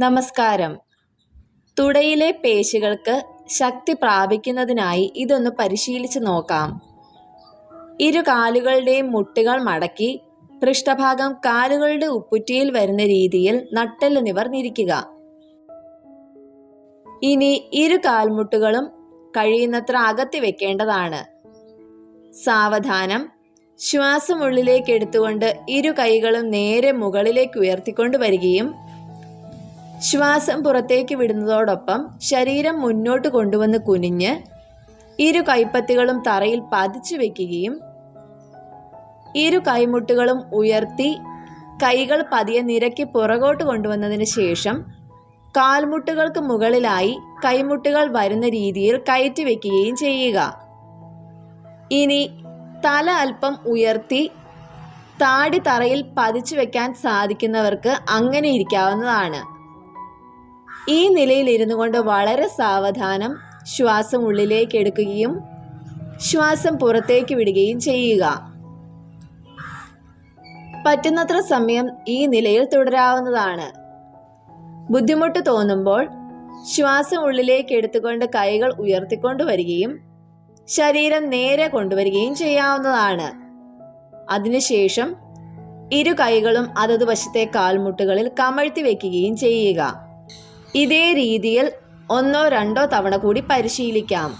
നമസ്കാരം. തുടയിലെ പേശികൾക്ക് ശക്തി പ്രാപിക്കുന്നതിനായി ഇതൊന്ന് പരിശീലിച്ച് നോക്കാം. ഇരു കാലുകളുടെയും മുട്ടുകൾ മടക്കി പൃഷ്ഠഭാഗം കാലുകളുടെ ഉപ്പുറ്റിയിൽ വരുന്ന രീതിയിൽ നട്ടെല്ല് നിവർന്നിരിക്കുക ഇനി ഇരു കാൽമുട്ടുകളും കഴിയുന്നത്ര അകത്തി വെക്കേണ്ടതാണ്. സാവധാനം. ശ്വാസം ഉള്ളിലേക്ക് എടുത്തുകൊണ്ട് ഇരു കൈകളും നേരെ മുകളിലേക്ക് ഉയർത്തിക്കൊണ്ട് വരികയും ശ്വാസം പുറത്തേക്ക് വിടുന്നതോടൊപ്പം ശരീരം മുന്നോട്ട് കൊണ്ടുവന്ന് കുനിഞ്ഞ് ഇരു കൈപ്പത്തികളും തറയിൽ പതിച്ചു വെക്കുകയും ഇരു കൈമുട്ടുകളും ഉയർത്തി കൈകൾ പതിയെ നിരക്കി പുറകോട്ട് കൊണ്ടുവന്നതിന് ശേഷം കാൽമുട്ടുകൾക്ക് മുകളിലായി കൈമുട്ടുകൾ വരുന്ന രീതിയിൽ കയറ്റി വെക്കുകയും ചെയ്യുക. ഇനി തല അല്പം ഉയർത്തി താടി തറയിൽ പതിച്ചു വെക്കാൻ സാധിക്കുന്നവർക്ക് അങ്ങനെ ഇരിക്കാവുന്നതാണ്. ഈ നിലയിൽ ഇരുന്നു കൊണ്ട് വളരെ സാവധാനം ശ്വാസം ഉള്ളിലേക്ക് എടുക്കുകയും ശ്വാസം പുറത്തേക്ക് വിടുകയും ചെയ്യുക. പറ്റുന്നത്ര സമയം ഈ നിലയിൽ തുടരാവുന്നതാണ്. ബുദ്ധിമുട്ട് തോന്നുമ്പോൾ ശ്വാസം ഉള്ളിലേക്ക് എടുത്തുകൊണ്ട് കൈകൾ ഉയർത്തിക്കൊണ്ട് വരികയും ശരീരം നേരെ കൊണ്ടുവരികയും ചെയ്യാവുന്നതാണ്. അതിനുശേഷം ഇരു കൈകളും അതത് വശത്തെ കാൽമുട്ടുകളിൽ കമഴ്ത്തി വെക്കുകയും ചെയ്യുക. ഇതേ രീതിയിൽ ഒന്നോ രണ്ടോ തവണ കൂടി പരിശീലിക്കാം.